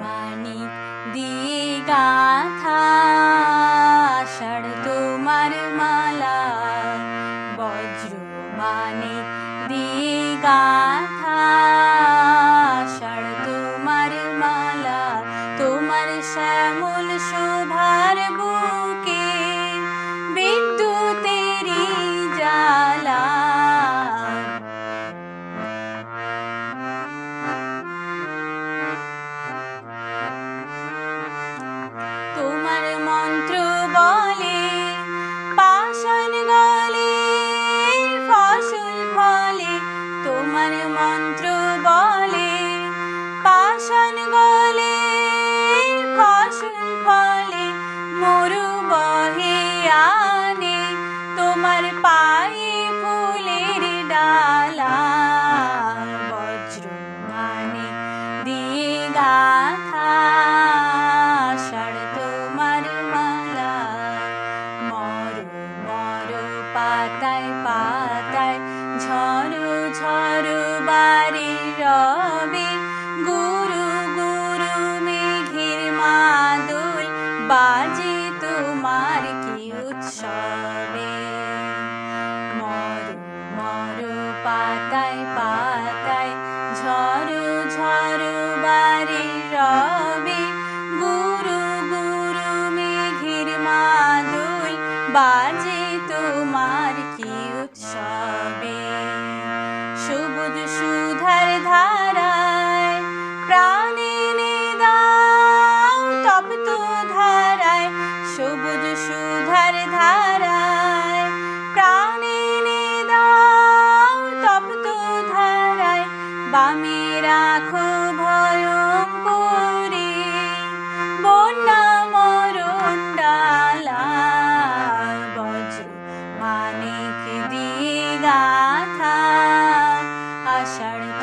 মানিক দিয়ে গাথা তোমার মালা বজ্র মানিক দিয়ে গাথা পাতায় পাতায় ঝড় ঝড় বাড়ি রবে। গুরু গুরু মেঘের মাদুল বাজে তোমার কি উৎসবে। মরু মর পাতায় পাতায় ঝড় ঝড় বাড়ি রবে। গুরু গুরু মেঘের মাদুল বাজে তোমার কি উৎসবে সবুজ সুধার ধারায় প্রাণে দাও তপ্ত ধারায় সবুজ সুধার ধারায় প্রাণে দাও তপ্ত ধারায়, বামে রাখো দিয়ে